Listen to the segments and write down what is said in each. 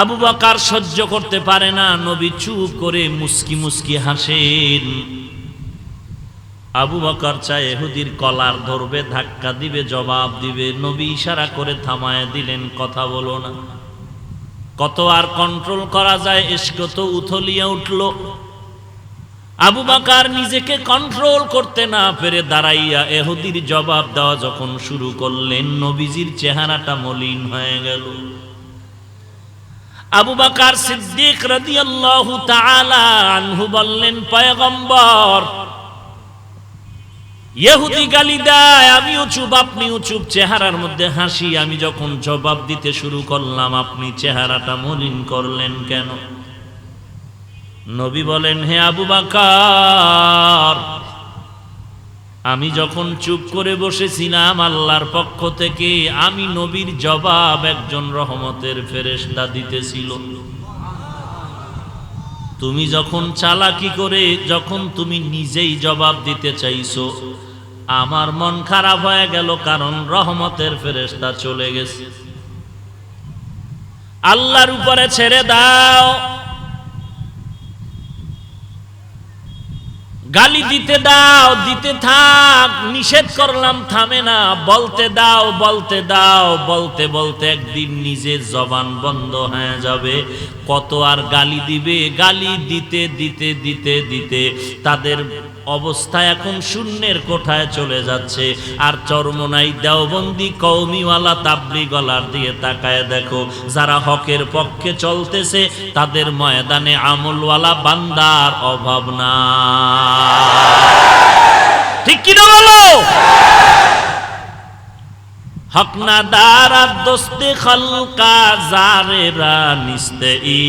আবু বাকার সহ্য করতে পারে না, নবী চুপ করে মুস্কি মুস্কি হাসেন। আবু বকর চায় এহুদির কলার ধরবে, ধাক্কা দিবে, জবাব দিবে, নবী ইশারা করে থামায় দিলেন, কথা বলো না। কত আর কন্ট্রোল করা যায় এসকো তো উথলিয়ে উঠল। আবু বাকার নিজেকে কন্ট্রোল করতে না পেরে দাঁড়াইয়া এহুদির জবাব দেওয়া যখন শুরু করলেন, নবীজির চেহারাটা মলিন হয়ে গেল। আবু বাকার সিদ্দিক রাদিয়াল্লাহু তাআলা আনহু বললেন, পয়গম্বর, ইহুদি গালি দেয়, আমিও চুপ, আপনিও চুপ। চেহারার মধ্যে হাসি, আমি যখন জবাব দিতে শুরু করলাম, আপনি চেহারাটা মলিন করলেন কেন? নবী বলেন, হে আবু বাকার আমি যখন চুপ করে বসেছিলাম আল্লাহর পক্ষ থেকে, আমি নবীর জবাব একজন রহমতের ফেরেশতা দিতেছিল। তুমি যখন চালাকি করে, যখন তুমি নিজেই জবাব দিতে চাইছো, আমার মন খারাপ হয়ে গেল কারণ রহমতের ফেরেশতা চলে গেছে। আল্লাহর উপরে ছেড়ে দাও। গালি দিতে দাও, দিতে থাক, নিষেধ করলাম, থামে না। বলতে দাও বলতে দাও, বলতে বলতে একদিন নিজের জবান বন্ধ হয়ে যাবে। কত আর গালি দিবে? গালি দিতে দিতে দিতে দিতে, তাদের অবস্থা এখন শূন্যের কোঠায় চলে যাচ্ছে। আর চরমনাই দেওবন্দি কৌমিওয়ালা তাবলি গলার দিয়ে তাকায় দেখো, যারা হকের পক্ষে চলতেছে, তাদের ময়দানে আমলওয়ালা বান্দার অভাব না ঠিক কিনা বলো? দোস্তে জারেরা ই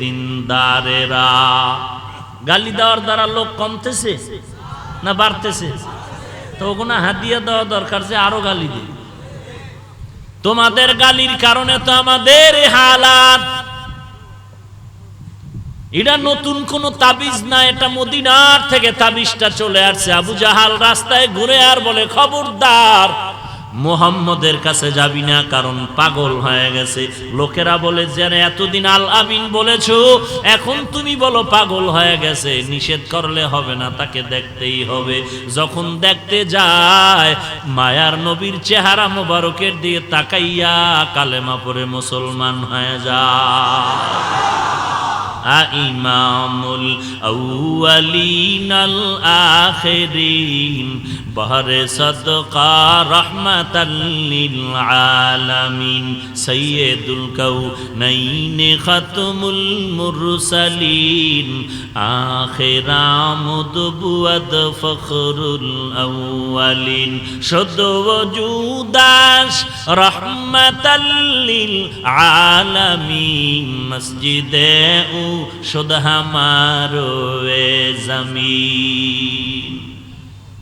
দিনদারেরা। গালি দেওয়ার দ্বারা লোক কমতেছে না বাড়তেছে? তো ওগুলো হাতিয়া দেওয়া দরকার যে আরও গালি দিই। তোমাদের গালির কারণে তো আমাদের হালাত। এটা নতুন কোন তাবিজ না, এটা মদিনার থেকে তাবিজটা চলে আসছে। আবু জাহাল রাস্তায় ঘুরে আর বলে, খবরদার মোহাম্মদের কাছে যাবি না, কারণ পাগল হয়ে গেছে। লোকেরা বলে যে এতদিন আল আমিন বলেছ, এখন তুমি বলো পাগল হয়ে গেছে, নিষেধ করলে হবে না, তাকে দেখতেই হবে। যখন দেখতে যায়, মায়ার নবীর চেহারা মোবারকের দিয়ে তাকাইয়া কালেমা পরে মুসলমান হয়ে যায়। إمام الأولين الآخرين. بهر صدقا رحمة للعالمين. سيد الكونين ختم المرسلين. আখেরা ফখরুল আউয়ালিন। সদ জুদাস রহমাতাল্লিল আলামিন। মসজিদে উ সদ হামারো এ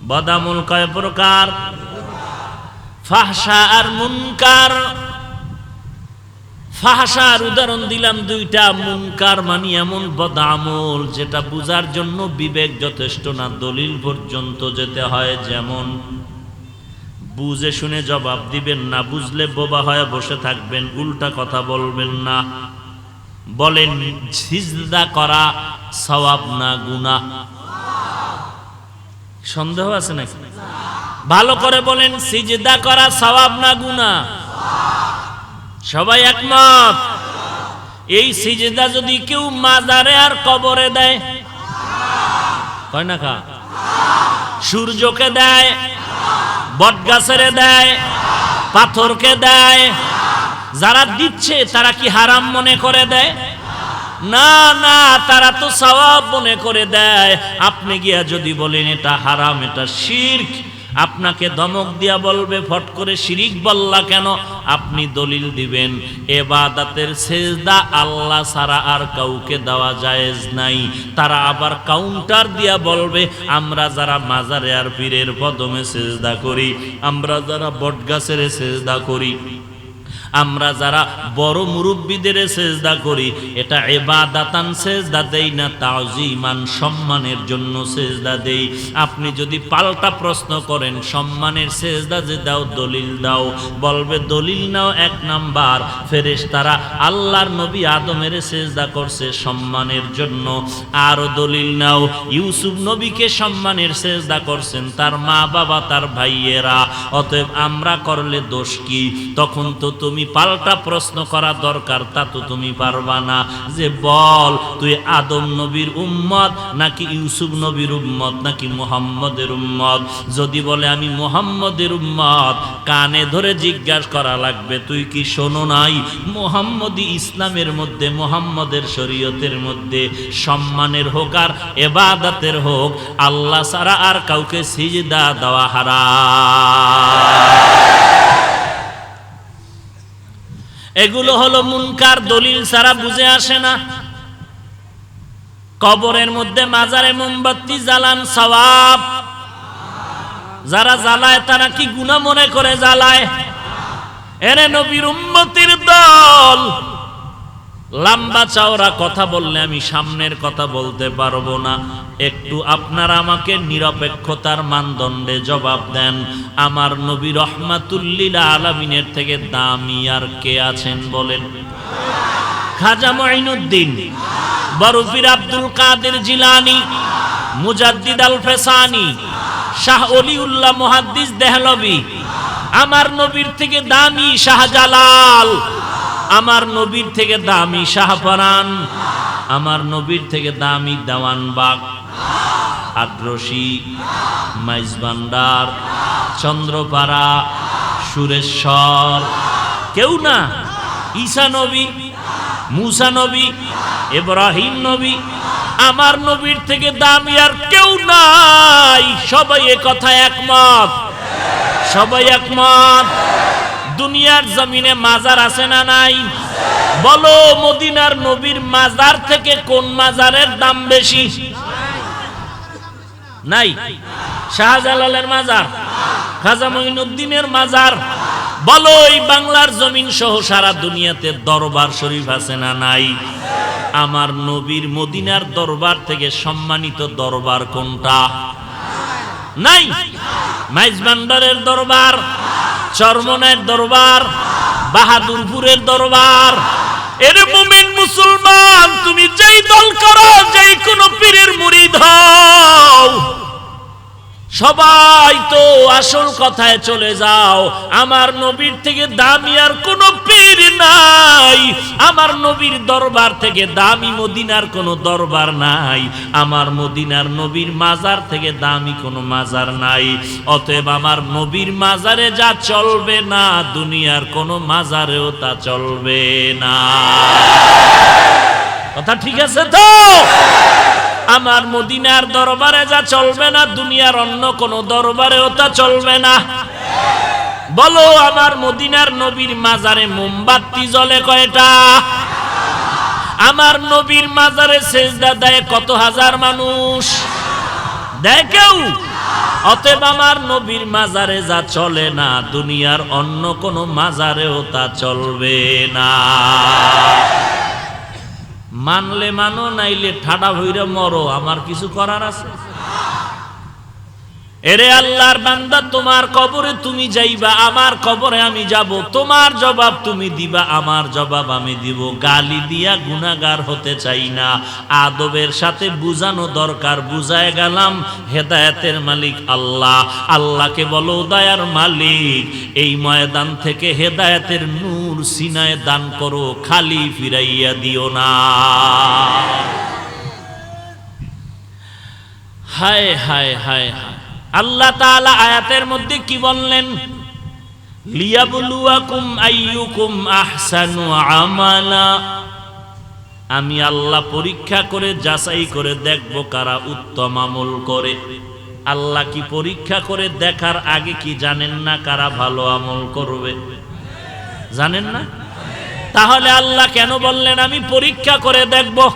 বদামুল কয় প্রকার? ফাহসা আর মুনকার। ফাহসার উদাহরণ দিলাম দুইটা, মুনকার মানি এমন বদামল যেটা বুঝার জন্য বিবেক যথেষ্ট না, দলিল পর্যন্ত যেতে হয় যেমন, বুঝে শুনে জবাব দিবেন না, বুঝলে বোবা হয়ে বসে থাকবেন, উল্টা কথা বলবেন না। বলেন সিজদা করা সওয়াব না গুনা সন্দেহ আছে নাকি? ভালো করে বলেন, সিজদা করা সওয়াব না গুনা সবাই একমত? এই সিজদা যদি কেউ মাজারে আর কবরে দেয় না কা সূর্যকে দেয়, বটগাছেরে দেয়, পাথরকে দেয়, যারা দিচ্ছে তারা কি হারাম মনে করে দেয়? না না, তারা তো সওয়াব মনে করে দেয়। আপনি গিয়া যদি বলেন এটা হারাম, এটা শির্ক আপনাকে ধমক দিয়া বলবে, ফট করে শিরিক বল্লা কেন? আপনি দলিল দিবেন। এবাদাতের সেজদা আল্লাহ সারা আর কাউকে দেওয়া জায়েজ নাই। তারা আবার কাউন্টার দিয়া বলবে, আমরা যারা মাজারে আর পীরের পদমে সেজদা করি, আমরা যারা বটগাছের সেজদা করি। আমরা যারা বড় মুরব্বীদের সেজদা করি, এটা এবাদাতান সেজদা দেই না, তাজিমান, সম্মানের জন্য সেজদা দেই। আপনি যদি পাল্টা প্রশ্ন করেন, সম্মানের সেজদা যে দাও, দলিল দাও। বলবে, দলিল নাও এক নাম্বার। ফেরেশ তারা আল্লাহর নবী আদমের সেজদা করছে সম্মানের জন্য। আরও দলিল নাও। ইউসুফ নবীকে সম্মানের সেজদা করছেন তার মা বাবা তার ভাইয়েরা। অতএব আমরা করলে দোষ কি? তখন তো তুমি পাল্টা প্রশ্ন করা দরকার, তা তো তুমি পারবা না। যে বল, তুই আদম নবীর উম্মত নাকি ইউসুফ নবীর উম্মত নাকি মুহাম্মদের উম্মত? যদি বলে আমি মুহাম্মদের উম্মত, কানে ধরে জিজ্ঞাসা করা লাগবে, তুই কি শোনো নাই? মোহাম্মদী ইসলামের মধ্যে, মোহাম্মদের শরীয়তের মধ্যে, সম্মানের হোক আর এবাদাতের হোক, আল্লাহ ছাড়া আর কাউকে সিজদা দেওয়া হারা এগুলো হলো মুনকার দলিল ছাড়া বুঝে আসে না। কবরের মধ্যে মাজারে মোমবাতি জ্বালান সওয়াব। যারা জ্বালায়, তারা কি গুণা মনে করে জ্বালায়? দল। লম্বা চওড়া কথা বললে আমি সামনের কথা বলতে পারব না। একটু আপনারা আমাকে নিরপেক্ষতার মানদণ্ডে জবাব দেন। আমার নবী রহমাতুল্লিল আলমিনের থেকে দামি আর কে আছেন বলেন? খাজা মঈনুদ্দিন, বরফির আব্দুল কাদের জিলানি, মুজাদ্দিদ আল ফেসানি শাহ অলিউল্লাহ মুহাদ্দিস দেহলবি। আমার নবীর থেকে দামি শাহজালাল। আমার নবীর থেকে দামি শাহপরান আমার নবীর থেকে দামি দেওয়ানবাগ আদ্রসি মাইজবান্ডার চন্দ্রপাড়া, সুরেশ্বর, কেউ না। ঈসা নবী, মুসা নবী, ইব্রাহিম নবী, আমার নবীর থেকে দামি আর কেউ নাই। সবাই এ কথা একমত? সবাই একমত? দুনিয়ার জমিনে মাজার আছে না নাই? বলো, মদিনার নবীর মাজার থেকে কোন মাজারের দাম বেশি? নাই। শাহজালালের মাজার, খাজা মঈনুদ্দিনের মাজার বলো এই বাংলার জমিন সহ সারা দুনিয়াতে দরবার শরীফ আছে না নাই? আমার নবীর মদিনার দরবার থেকে সম্মানিত দরবার কোনটা? নাই। মাইজবান্ডারের দরবার চরমনের দরবার, বাহাদুরপুরের দরবার এর মুমিন মুসলমান তুমি যেই দল করো যেই কোন পীরের মুরিদ হও সবাই তো আসল কথায় চলে যাও। আমার নবীর থেকে দামি আর কোনো পীর নাই। আমার নবীর দরবার থেকে দামি মদিনার কোনো দরবার নাই। আমার মদিনার নবীর মাজার থেকে দামি কোনো মাজার নাই। অতএব আমার নবীর মাজারে যা চলবে না, দুনিয়ার কোনো মাজারেও তা চলবে না। কথা ঠিক আছে তো? আমার মদিনার দরবারে যা চলবে না, দুনিয়ার অন্য কোন দরবারেও তা চলবে না। বলো, আমার মদিনার নবীর মাজারে মোমবাতি জ্বলে কয়টা? আমার নবীর মাজারে সেজদা দেয় কত হাজার মানুষ? দেয় কেউ? অতএব আমার নবীর মাজারে যা চলে না, দুনিয়ার অন্য কোন মাজারেও তা চলবে না। মানলে মানো নাইলে ঠাডা ভইরে মরো। আমার কিছু করার আছে? এরে আল্লাহর বান্দা, তোমার কবরে তুমি যাইবা, আমার কবরে আমি যাব। তোমার জবাব তুমি দিবা, আমার জবাব আমি দিব। গালি দিয়া গুনাগার হতে চাই না। আদবের সাথে বুঝানো দরকার, বুঝায় গেলাম, হেদায়েতের মালিক আল্লাহ। আল্লাহকে বলো দয়ার মালিক, এই ময়দান থেকে হেদায়েতের নূর সিনায় দান করো, খালি ফিরাইয়া দিও না। হায় হায় হায় হায়। আল্লাহ তাআলা আয়াতের মধ্যে কি বললেন? আমালা। আমি আল্লাহ পরীক্ষা করে যাচাই করে দেখব কারা উত্তম আমল করে। আল্লাহ কি পরীক্ষা করে দেখার আগে কি জানেন না কারা ভালো আমল করবে? জানেন না? তাহলে আল্লাহ কেন বললেন, আমি পরীক্ষা করে দেখব?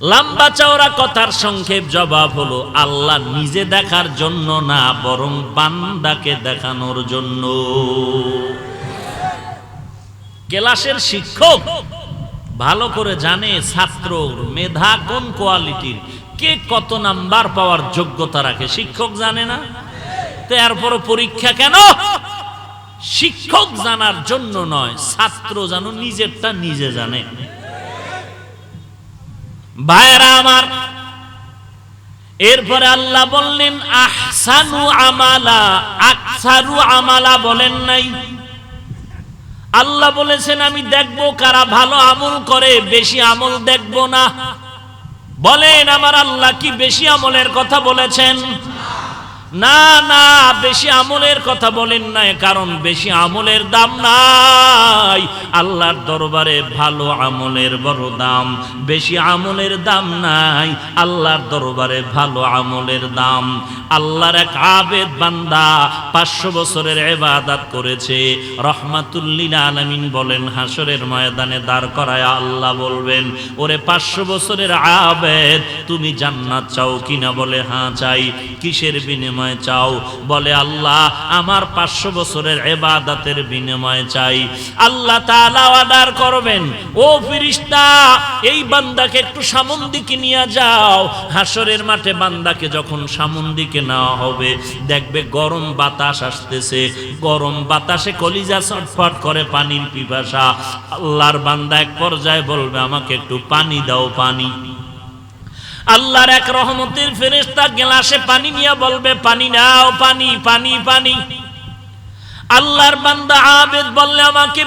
লম্বা চওড়া কথার সংক্ষেপ জবাব হলো, আল্লাহ নিজে দেখার জন্য না, বরং বান্দাকে দেখানোর জন্য। ক্লাসের শিক্ষক ভালো করে জানে ছাত্র মেধা কোন কোয়ালিটির, কে কত নাম্বার পাওয়ার যোগ্যতা রাখে, শিক্ষক জানে না? তো এরপর পরীক্ষা কেন? শিক্ষক জানার জন্য নয়, ছাত্র জানো নিজেরটা নিজে জানে। ভাইরা আমার, এরপরে আল্লাহ বললেন, আহসানু আমালা, আকসারু আমালা বলেন নাই। আল্লাহ বলেছেন, আমি দেখব কারা ভালো আমল করে, বেশি আমল দেখব না। বলেন, আমার আল্লাহ কি বেশি আমলের কথা বলেছেন? না না, বেশি আমলের কথা বলেন নাই, কারণ বেশি আমলের দাম নাই। আল্লাহর দরবারে ভালো আমলের বড় দাম, বেশি আমলের দাম নাই। আল্লাহর দরবারে ভালো আমলের দাম। আল্লাহর এক আবেদ বান্দা পাঁচশো বছরের এবাদাত করেছে। রহমাতুল্লিল আলমিন বলেন হাসরের ময়দানে দাঁড় করায় আল্লাহ বলবেন, ওরে পাঁচশো বছরের আবেদ, তুমি জান্নাত চাও কিনা? বলে হ্যাঁ চাই। কিসের বিনিময়ে চাও। বলে আল্লাহ, আমার পাঁচশো বছরের এবাদাতের বিনিময়ে চাই। আল্লাহ অর্ডার করবেন, ও ফিরিস্তা, এই বান্দাকে একটু সামন দিকে নিয়ে যাও। হাসরের মাঠে বান্দাকে যখন সামন দিকে নেওয়া হবে, দেখবে গরম বাতাস আসতেছে। গরম বাতাসে কলিজা ছটফট করে পানির পিপাসা। আল্লাহর বান্দা এক পর্যায়ে বলবে, আমাকে একটু পানি দাও, পানি। আল্লাহর এক রহমতের ফেরেস্তা গেলাসে পানি নিয়ে বলবে, পানি নাও, পানি পানি পানি। আল্লাহর বান্দা আবেদ বললে, আমাকে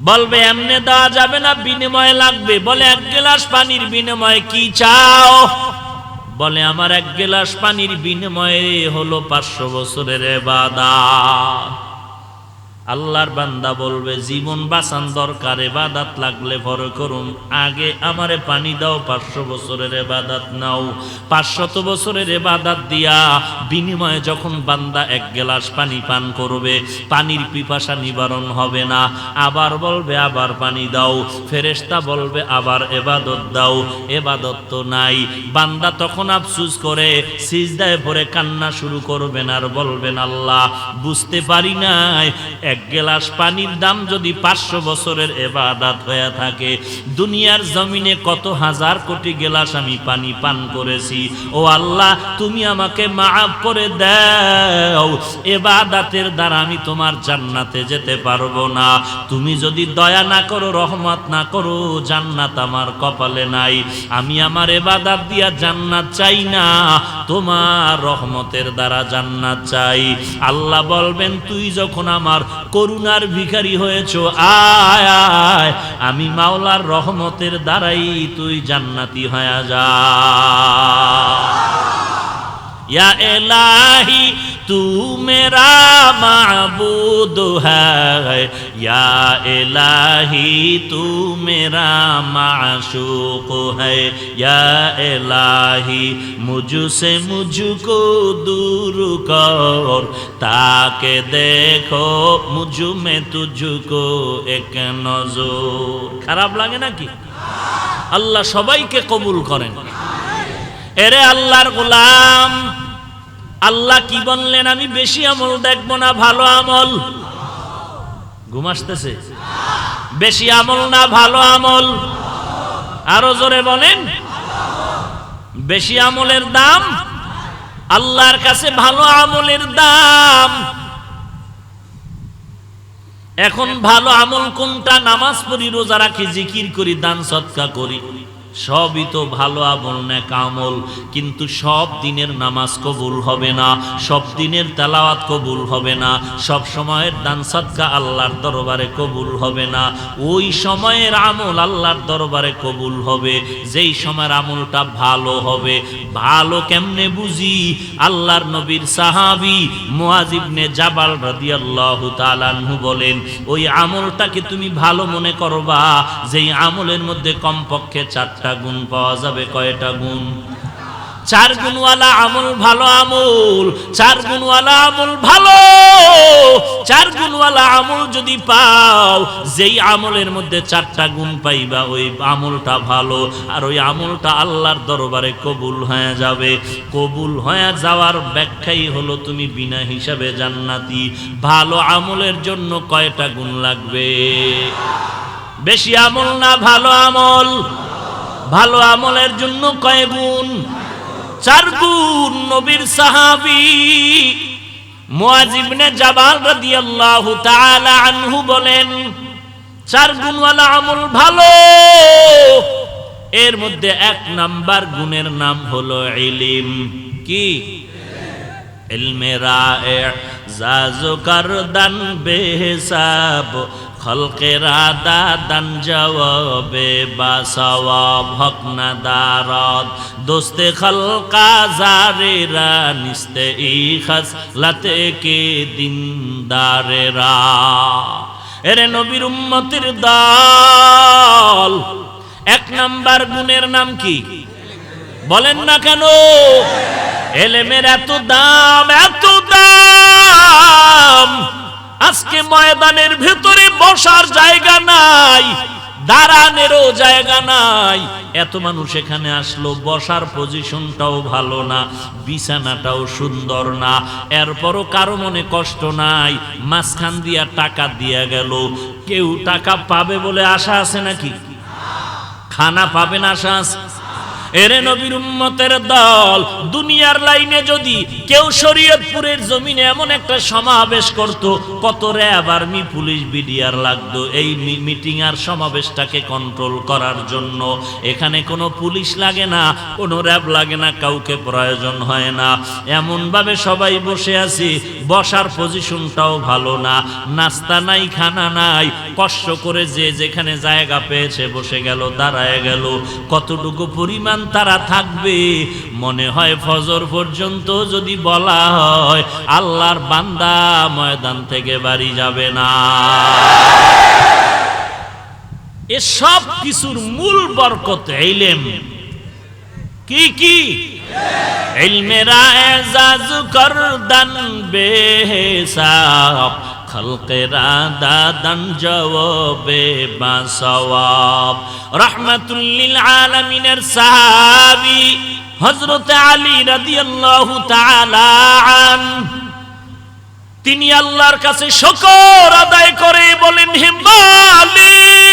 বলবে, এমনে দেওয়া যাবে না, বিনিময়ে লাগবে। বলে, এক গ্লাস পানির বিনিময়ে কি চাও? বলে, আমার এক গ্লাস পানির বিনিময়ে হলো পাঁচশো বছরের এবাদা আল্লাহর বান্দা বলবে, জীবন বাঁচান দরকার, এবাদাত লাগলে পরে করুন। আগে আমারে পানি দাও, পাঁচশো বছরের এবাদাত নাও। পাঁচশত বছরের এবাদাত দিয়া বিনিময়ে যখন বান্দা এক গ্লাস পানি পান করবে, পানির পিপাসা নিবারণ হবে না। আবার বলবে, আবার পানি দাও। ফেরেশতা বলবে, আবার এবাদত দাও। এবাদত তো নাই। বান্দা তখন আফসুস করে, সিজদায় ভরে কান্না শুরু করবেন আর বলবেন, আল্লাহ, বুঝতে পারি নাই এক গ্লাস পানির দাম যদি পাঁচশো বছরের এবাদাত হয়ে থাকে, দুনিয়ার জমিনে কত হাজার কোটি গ্লাস আমি পানি পান করেছি। ও আল্লাহ, তুমি আমাকে মাফ করে দাও, এবাদাতের দ্বারা আমি তোমার জান্নাতে যেতে পারব না। তুমি যদি দয়া না করো, রহমত না করো, জান্নাত আমার কপালে নাই। আমি আমার এবাদাত দিয়া জান্নাত চাই না। তোমার রহমতের দ্বারা জান্নাত চাই। আল্লাহ বলবেন, তুই যখন আমার করুণার ভিখারি হয়েছ, আয় আয়, আমি মাওলার রহমতের দ্বারাই তুই জান্নাতি হয়ে যা। এলাহি तू मेरा माबूद है या इलाही तू मेरा माशूक है या इलाही मुझसे मुझको दूर कर ताके देखो मुझ में तुझको एक नजर খারাপ লাগে নাকি আল্লাহ সবাইকে কবুল করেন এরে আল্লাহর গোলাম আল্লাহ কি বললেন, আমি বেশি আমল দেখব না, ভালো আমল? ঘুম আসতেছে। বেশি আমল না, ভালো আমল? আরও জোরে বলেন। বেশি আমলের দাম? আল্লাহর কাছে ভালো আমলের দাম। এখন ভালো আমল কোনটা? নামাজ পড়ি, রোজা রাখি, জিকির করি, দান সৎকা করি। সবই তো ভালো আমল, নেক আমল। কিন্তু সব দিনের নামাজ কবুল হবে না, সব দিনের তেলাওয়াত কবুল হবে না, সব সময়ের দান আল্লাহর দরবারে কবুল হবে না। ওই সময়ের আমল আল্লাহর দরবারে কবুল হবে, যেই সময়ের আমলটা ভালো হবে। ভালো কেমনে বুঝি? আল্লাহর নবীর সাহাবি মুয়াজিবনে জাবাল রাদিয়াল্লাহু তাআলাহু বলেন, ওই আমলটাকে তুমি ভালো মনে করবা, যেই আমলের মধ্যে কমপক্ষে চারটা গুণ পাওয়া যাবে, কয়টা গুণ? চার গুণওয়ালা আমল ভালো আমল, চার গুণওয়ালা আমল ভালো। চার গুণওয়ালা আমল যদি পাও, যেই আমলের মধ্যে চারটা গুণ পাইবা, ওই আমলটা ভালো। আর ওই আমলটা আল্লাহর দরবারে কবুল হয়ে যাবে। কবুল হয়ে যাওয়ার ব্যাখ্যাই হলো তুমি বিনা হিসাবে জান্নাতি। ভালো আমলের জন্য কয়টা গুণ লাগবে? বেশি আমল না ভালো আমল? ভালো আমলের জন্য কয় গুণ? চার গুণ, নবীর সাহাবি মুয়াজিবনে জাবাল রাদিয়াল্লাহু তাআলা আনহু বলেন, চার গুণওয়ালা আমল ভালো, এর মধ্যে এক নাম্বার গুণের নাম হলো ইলিম। কি? ইলমে রায়ে, জাজু করদান বেহিসাব খলকে রাদা দান জবাবে বা সওয়াব হক না দারদ। দোস্তে খলকা জারেরা নিস্তে খাস লাতে কে দিন দারেরা। এরে নবীর উম্মতের দল, এক নাম্বার গুণের নাম কি? বলেন না কেন? এলেমের এত দাম এত দাম আজকে ময়দানের ভেতরে বসার জায়গা নাই, দাঁড়ানেরও জায়গা নাই। এত মানুষ এখানে আসলো, বসার পজিশনটাও ভালো না, বিছানাটাও সুন্দর না, এরপরও কারও মনে কষ্ট নাই, মাঝখান দিয়া টাকা দিয়া গেল। কেউ টাকা পাবে বলে আশা আছে নাকি? খানা পাবেন আশা আছে? এরে নবীর উম্মতের দল দুনিয়ার লাইনে যদি কেউ শরীয়তপুরের জমিনে এমন একটা সমাবেশ করত, কত র্যাব আর্মি, পুলিশ, বিডিআর লাগতো। এই মিটিং আর সমাবেশটাকে কন্ট্রোল করার জন্য। এখানে কোনো পুলিশ লাগে না, কোনো র্যাব লাগে না, কাউকে প্রয়োজন হয় না। এমনভাবে সবাই বসে আছি, বসার পজিশনটাও ভালো না। নাস্তা নাই, খানা নাই, কষ্ট করে যে যেখানে জায়গা পেয়েছে বসে গেল, দাঁড়ায় গেল। কতটুকু পরিমাণ তারা থাকবে। মনে হয় ফজর পর্যন্ত যদি বলা হয়, আল্লাহর বান্দা ময়দান থেকে বাড়ি যাবে না। এসব কিছুর মূল বরকত ইলেম। কি কি? ইলমেরা এজাজ করদান বেহিসাব। খলকেরা দাদান জবাবে বাসওয়াব রহমাতুল্লিল আলামিনের সাহাবী হযরত আলী রাদিয়াল্লাহু তাআলা তিনি আল্লাহর কাছে শকর আদায় করে বলেন, হে মালিক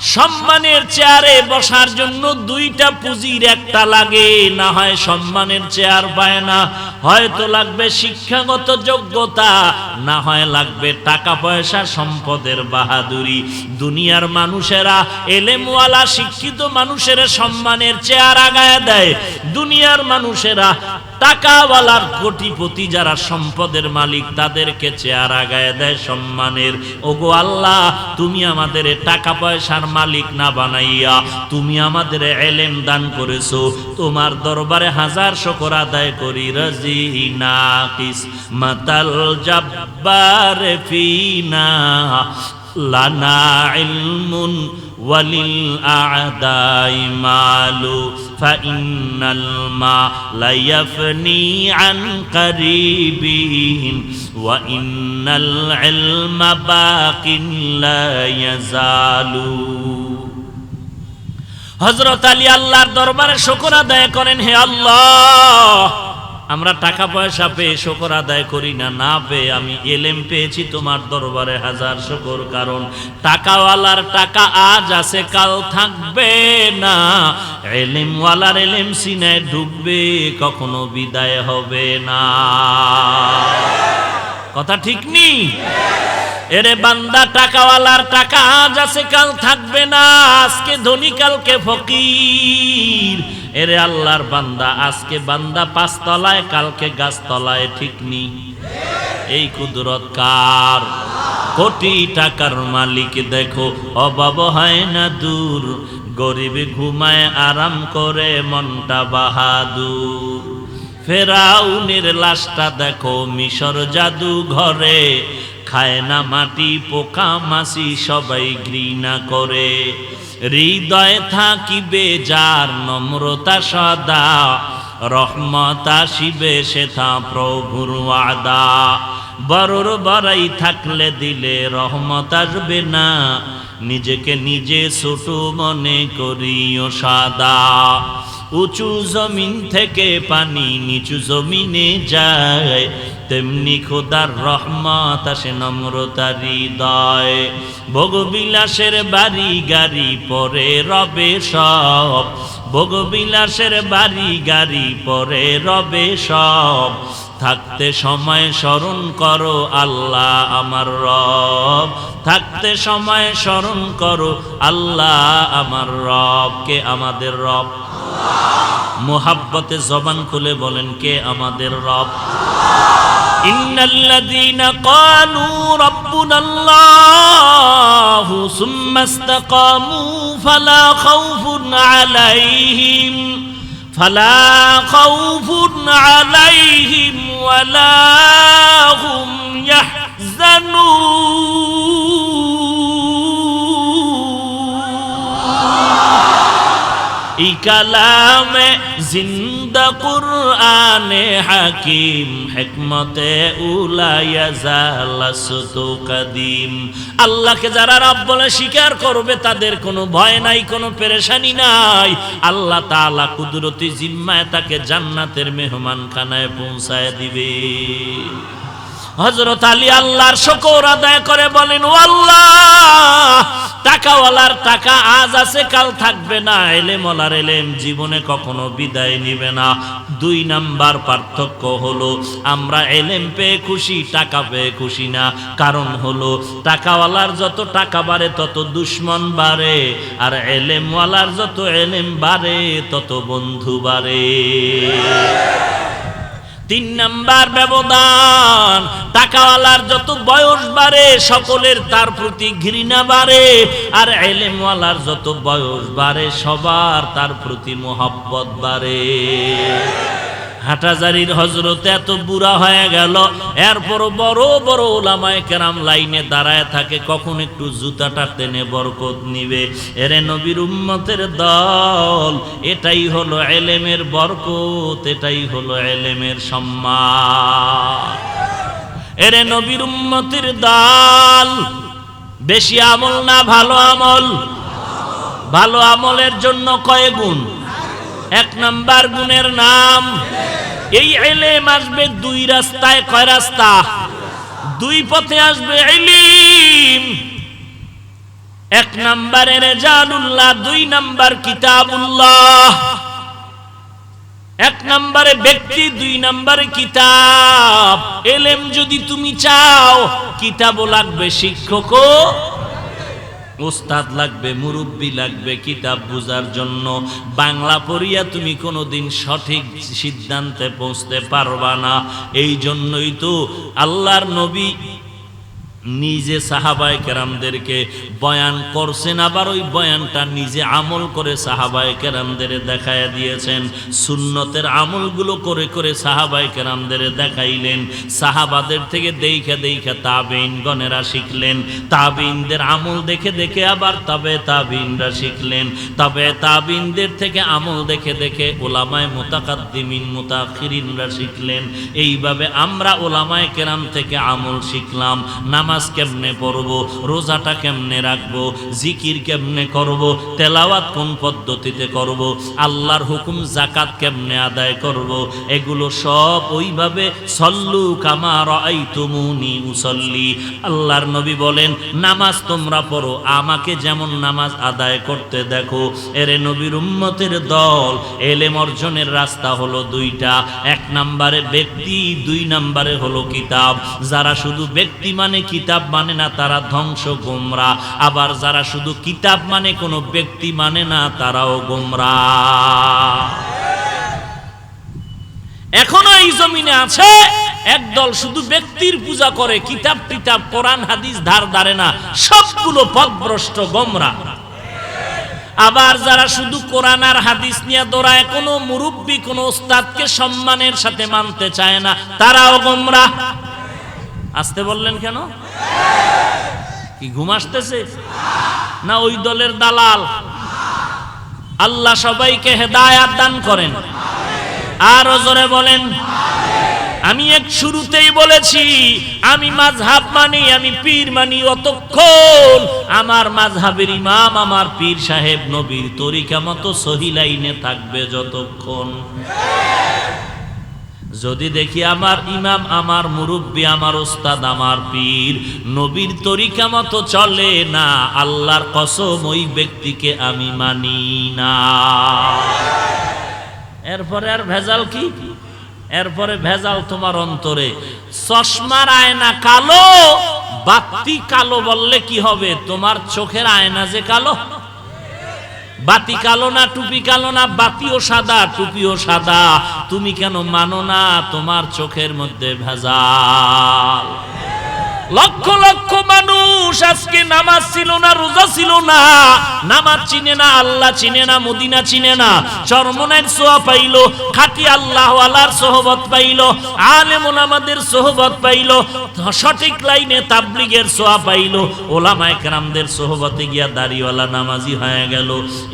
সম্মানের চেয়ারে বসার জন্য দুইটা পুঁজির একটা লাগে, না হয় সম্মানের চেয়ার পায় না। হয়তো লাগবে শিক্ষাগত যোগ্যতা, না হয় লাগবে টাকা পয়সা সম্পদের বাহাদুরি। দুনিয়ার মানুষেরা এলেমওয়ালা, শিক্ষিত মানুষের সম্মানের চেয়ার আগায় দেয়। দুনিয়ার মানুষেরা টাকাওয়ালার কোটিপতি যারা সম্পদের মালিক, তাদেরকে চেয়ার আগায় দেয় সম্মানের। ওগো আল্লাহ, তুমি আমাদের টাকা পয়সার মালিক না বানাইয়া তুমি আমাদের এলেম দান করেছ, তোমার দরবারে হাজার শকর আদায় করি, রাজি ফিনা, লানা ইলমুন وللأعداء مال فإن الماء لا يفني عن قريب وإن العلم باق لا يزال হজরত আলী আল্লাহর দরবারে শকর আদায় করেন হে আল্লাহ আমরা টাকা পয়সা পেয়ে শকর আদায় করি না না পেয়ে আমি এলেম পেয়েছি তোমার দরবারে হাজার শকর, কারণ টাকাওয়ালার টাকা আজ আছে, কাল থাকবে না। এলেমওয়ালার এলেম সিনায় ঢুকবে কখনো বিদায় হবে না। কথা ঠিক নেই? এরে বান্দা, টাকাওয়ালার টাকা আজ আছে, কাল থাকবে না, আজকে ধনী, কালকে ফকির। এরে আল্লাহর বান্দা, আজকে বান্দা পাঁচতলায়, কালকে গাছতলায়, ঠিক নি? এই কুদরত কার? কোটি টাকার মালিক, দেখো, অভাব হয় না দূর। গরিব ঘুমায়, আরাম করে, মনটা বাহাদুর। ফেরাউনের লাশটা দেখো, মিশর জাদু ঘরে খায় না মাটি, পোকা মাসি সবাই ঘৃণা করে। হৃদয় থাকিবে যার নম্রতা সদা, রহমত আসিবে সেথা প্রভুর ওয়াদা। বড়র বড়াই থাকলে দিলে রহমত আসবে না, নিজেকে নিজে ছোট মনে করিও সাদা। উঁচু জমিন থেকে পানি নিচু জমিনে যায়। তেমনি খোদার রহমত আসে নম্রতার হৃদয়। ভোগবিলাসের বাড়ি গাড়ি পরে রবে সব। ভোগবিলাসের বাড়ি গাড়ি পরে রবে সব। থাকতে সময় স্মরণ করো আল্লাহ আমার রব। থাকতে সময় স্মরণ করো আল্লাহ আমার রব কে আমাদের রব মোহাব্বতে জবান খুলে বলেন, কে আমাদের রব? ইন্নাল্লাযীনা ক্বালু রাব্বুনাল্লাহু সুম্মা ইসতাকামু ফালা খাউফুন আলাইহিম, ফালা খাউফুন আলাইহিম ওয়ালা হুম ইয়াহজানুন। هم يحزنون এই কালামে জিন্দা কুরআনে হাকিম হিকমতে উলায়া জালাসতু কাদিম আল্লাহকে যারা রব বলে স্বীকার করবে তাদের কোনো ভয় নাই কোনো পেরেশানি নাই আল্লাহ তাআলা কুদরতি জিম্মায় তাকে জান্নাতের মেহমান খানায় পৌঁছায় দিবে হজরত আলী আল্লাহর শকর আদায় করে বলেন, ও আল্লাহ, টাকাওয়ালার টাকা আজ আছে, কাল থাকবে না। এলেম ওলার এলেম জীবনে কখনো বিদায় নিবে না। দুই নাম্বার পার্থক্য হলো, আমরা এলেম পেয়ে খুশি, টাকা পেয়ে খুশি না। কারণ হলো, টাকাওয়ালার যত টাকা বাড়ে, তত দুশ্মন বাড়ে। আর এলেমওয়ালার যত এলেম বাড়ে, তত বন্ধু বাড়ে। তিন নাম্বার ব্যবধান, টাকাওয়ালার যত বয়স বাড়ে, সকলের তার প্রতি ঘৃণা বাড়ে, আর এলেমওয়ালার যত বয়স বাড়ে, সবার তার প্রতি মোহাব্বত বাড়ে। হাটাজারির হজরত এত বুড়া হয়ে গেল। এরপর বড় বড় ওলামায় কেরাম লাইনে দাঁড়ায় থাকে, কখন একটু জুতাটা টেনে বরকত নিবে। এরে নবীর উম্মতের দল, এটাই হলো এলেমের বরকত, এটাই হলো এলেমের সম্মান। এরে নবীর উম্মতের দল, বেশি আমল না, ভালো আমল? ভালো আমলের জন্য কয় গুণ? এক নাম্বার গুণের নাম, এই এলেম আসবে দুই রাস্তায় কয় রাস্তা? দুই পথে আসবে এলিম এক নাম্বারে রেজালুল্লাহ, দুই নাম্বার কিতাবুল্লাহ। এক নম্বরে ব্যক্তি, দুই নম্বরে কিতাব। এলেম যদি তুমি চাও, কিতাবও লাগবে শিক্ষকও। ওস্তাদ লাগবে, মুরব্বী লাগবে, কিতাব বুঝার জন্য। বাংলা পড়িয়া তুমি কোনোদিন সঠিক সিদ্ধান্তে পৌঁছতে পারবা না। এই জন্যই তো আল্লাহর নবী নিজে সাহাবায় কেরামদেরকে বয়ান করছেন, আবার ওই বয়ানটা নিজে আমল করে সাহাবায় কেরামদের দেখায় দিয়েছেন। সুন্নতের আমলগুলো করে করে সাহাবায় কেরামদের দেখাইলেন। সাহাবাদের থেকে দেখে দেখে তাবিন গণেরা শিখলেন। তাবিনদের আমল দেখে দেখে আবার তবে তাবিনরা শিখলেন। তবে তাবিনদের থেকে আমল দেখে দেখে ওলামায় মোতাকাদ্দিমিন, মোতাখিরিনরা শিখলেন। এইভাবে আমরা ওলামায় কেরাম থেকে আমল শিখলাম। নামাজ কেমনে পড়ব? রোজাটা কেমনে রাখব? জিকির কেমনে করব? তেলাওয়াত কোন পদ্ধতিতে করব? আল্লাহর হুকুম জাকাত কেমনে আদায় করব? এগুলো সব ওইভাবে সল্লু কামার আই তুমুনি উসল্লি। আল্লাহর নবী বলেন, নামাজ তোমরা পড়ো, আমাকে যেমন নামাজ আদায় করতে দেখো, এরে নবীর উম্মতের দল, এলেম অর্জনের রাস্তা হলো দুইটা। এক নাম্বারে ব্যক্তি, দুই নাম্বারে হলো কিতাব। যারা শুধু ব্যক্তি মানে কিতাব মানে না, তারা ধ্বংস গোমরা। আবার যারা শুধু কিতাব মানে কোনো ব্যক্তি মানে না, তারাও গোমরা। এখনও এই জমিনে আছে, একদল শুধু ব্যক্তির পূজা করে, কিতাব টিতাব, কোরআন, হাদিস, ধার ধারে না, সবগুলো পথভ্রষ্ট গোমরা। আবার যারা শুধু কোরআন আর হাদিস নিয়ে দৌড়ায়, কোনো মুরব্বী, কোনো ওস্তাদকে সম্মানের সাথে মানতে চায় না, তারাও গোমরা। আসতে বললেন কেন? কি ঘুম আসতেছে? না ওই দলের দালাল। আল্লাহ সবাইকে হেদায়াত দান করেন। আর জোরে বলেন, আমি এক শুরুতেই বলেছি, আমি মাঝহাব মানি, আমি পীর মানি অতক্ষণ। আমার মাঝহাবের ইমাম আমার পীর সাহেব নবীর তরিকা মতো সহি লাইনে থাকবে যতক্ষণ। যদি দেখি আমার ইমাম, আমার মুরব্বী, আমার ওস্তাদ, আমার পীর, নবীর তরিকা মতো চলে না, আল্লাহর কসম ওই ব্যক্তিকে আমি মানি না। এরপরে আর ভেজাল কি? এরপরে ভেজাল তোমার অন্তরে। চশমার আয়না কালো, বাতি কালো বললে কি হবে? তোমার চোখের আয়না যে কালো? বাতি কালো না, টুপি কালো না, বাতিও সাদা, টুপিও সাদা। তুমি কেন মানো না? তোমার চোখের মধ্যে ভেজাল। লক্ষ লক্ষ মানুষ আজকে নামাজ ছিল না, রোজা ছিল না। নামাজ চিনে না, আল্লাহ চিনে না, মদিনা চিনে না। চরমনের সোয়া পাইল, খাটি আল্লাহ আল্লাহর সোহবত পাইল আলেম ওলামাদের সোহবত পাইল, সঠিক লাইনে তাবলিগের সোয়া পাইল ওলামা একরামদের সোহবতে গিয়া দাড়িওয়ালা নামাজি হয়ে গেল।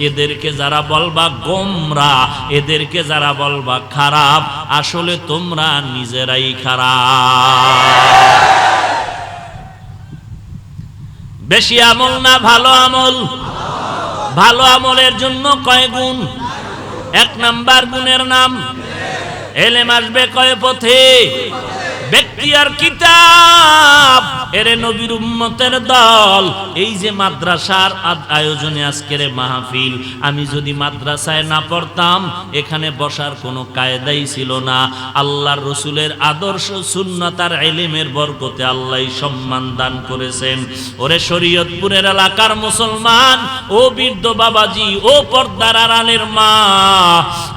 এদেরকে যারা বলবা গোমরা, এদেরকে যারা বলবা খারাপ, আসলে তোমরা নিজেরাই খারাপ। বেশি আমল না ভালো আমল? ভালো আমলের জন্য কয় গুণ? এক নাম্বার গুণের নাম? এলে মাসবে কয় পথে? কিতাব নবীর উম্মতের দল। এই যে মাদ্রাসার আয়োজনে আজকের মাহফিল, আমি যদি মাদ্রাসায় না পড়তাম, এখানে বসার কোনো কায়দাই ছিল না। আল্লাহর রসুলের আদর্শ শূন্যতার এলেমের বরকতে আল্লাহ সম্মান দান করেছেন। ওরে শরীয়তপুরের এলাকার মুসলমান, ও বৃদ্ধ বাবাজি, ও পর্দার আড়ালের মা,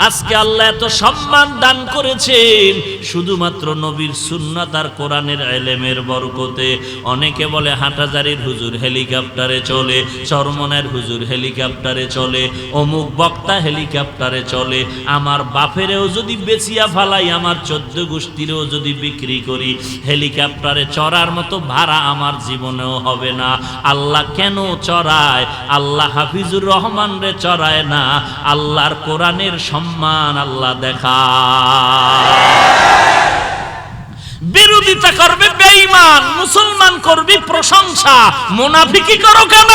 আজকে আল্লাহ এত সম্মান দান করেছেন। শুধুমাত্র নবীর সুন্নাত আর কোরআনের এলেমের বরকতে। অনেকে বলে, হাটাজারির হুজুর হেলিকপ্টারে চলে, চরমনের হুজুর হেলিকপ্টারে চলে, অমুক বক্তা হেলিকপ্টারে চলে। আমার বাপেরেও যদি বেচিয়া ফালাই, আমার চোদ্দ গোষ্ঠীরেও যদি বিক্রি করি, হেলিকপ্টারে চড়ার মতো ভাড়া আমার জীবনেও হবে না। আল্লাহ কেন চড়ায়? আল্লাহ হাফিজুর রহমান রে চড়ায় না। আল্লাহর কোরআনের সম্মান আল্লাহ দেখা বিরোধিতা করবে বেঈমান, মুসলমান করবি প্রশংসা। মুনাফিকি করো কেন?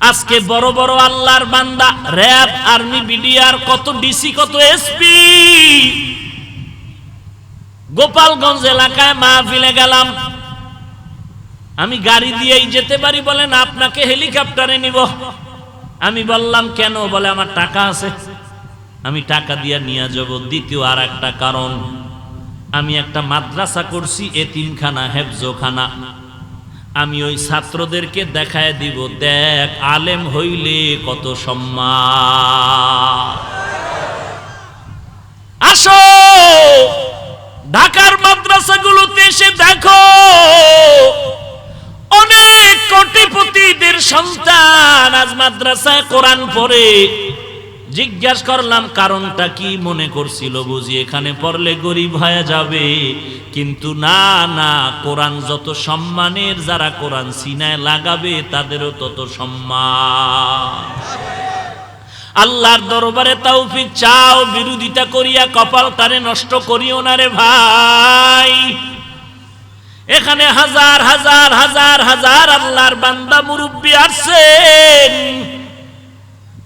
আজকে বড় বড় আল্লাহর বান্দা, র্যাব, আর্মি, বিডিআর, কত ডিসি, কত এসপি। গোপালগঞ্জ এলাকায় মাহফিলে গেলাম। আমি গাড়ি দিয়েই যেতে পারি বলেন, আপনাকে হেলিকপ্টারে নিব। আমি বললাম, কেন? বলে, আমার টাকা আছে। আমি টাকা দিয়ে নিয়ে যাব। দ্বিতীয় আর একটা কারণ, আমি একটা মাদ্রাসা করছি এতিমখানা হেফজোখানা। আমি ওই ছাত্রদেরকে দেখায় দিব, দেখ আলেম হইলে কত সম্মান। আসো! ঢাকার মাদ্রাসাগুলোতে এসে দেখো, অনেক কোটিপতিদের সন্তান আজ মাদ্রাসায় কোরআন পড়ে। জিজ্ঞাসা করলাম, কারণটা কি মনে করছিল বুঝি এখানে পড়লে গরিব হয়ে যাবে। কিন্তু না না, কোরআন যত সম্মানের, যারা কোরআন সিনায় লাগাবে, তাদেরও তত সম্মান। আল্লাহর দরবারে তৌফিক চাও, বিরোধিতা করিয়া কপাল তারে নষ্ট করিও না রে ভাই। এখানে হাজার হাজার হাজার হাজার আল্লাহর বান্দা মুরব্বী আসছেন।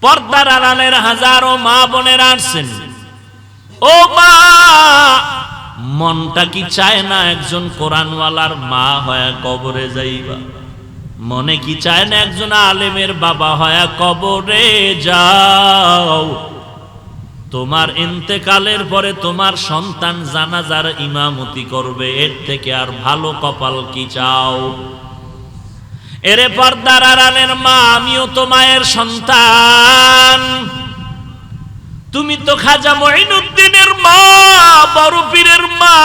পর্দার আড়ালের হাজারো মা বোনের আসছেন ও মা, মনটা কি চায় না একজন কোরআনওয়ালার মা হয়ে কবরে যাইবা? মনে কি চায় না একজন আলেমের বাবা হয়ে কবরে যাও? তোমার ইন্তেকালের পরে তোমার সন্তান জানাজার ইমামতি করবে, এর থেকে আর ভালো কপাল কি চাও? এরে পর্দার আড়ালের মা, আমিও তো মায়ের সন্তান। তুমি তো খাজা মঈনুদ্দিনের মা, বড় পীরের মা,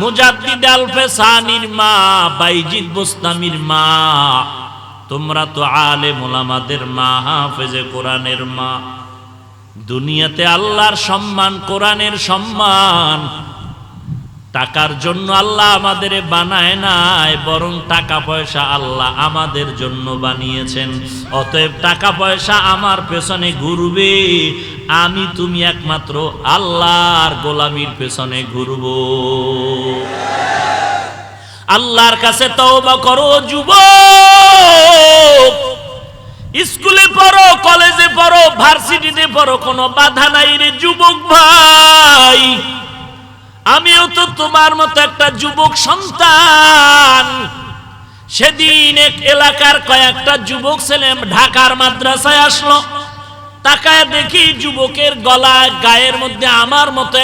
মুজাদ্দিদ আলফে সানির মা, বাইজিদ বোস্তামির মা। তোমরা তো আলে মোলামাদের মা, হাফেজে কোরআনের মা। দুনিয়াতে আল্লাহর সম্মান, কোরআনের সম্মান। টাকার জন্য আল্লাহ আমাদের বানায় নাই, বরং টাকা পয়সা আল্লাহ আমাদের জন্য বানিয়েছেন। অতএব টাকা পয়সা আমার পেছনে ঘুরবে, আমি তুমি একমাত্র আল্লাহর গোলামির পেছনে ঘুরব। আল্লাহর কাছে তওবা করো, যুবক! স্কুলে পড়ো, কলেজে পড়ো, ভার্সিটিতে পড়ো, কোনো বাধা নাই রে যুবক ভাই। আমিও তো তোমার মতো একটা যুবক সন্তান। সেদিন এক এলাকার কয়েকটা যুবক ছেলে ঢাকার মাদ্রাসায় আসলো। তাকায় দেখি যুবকের গলা গায়ের মধ্যে আমার মতো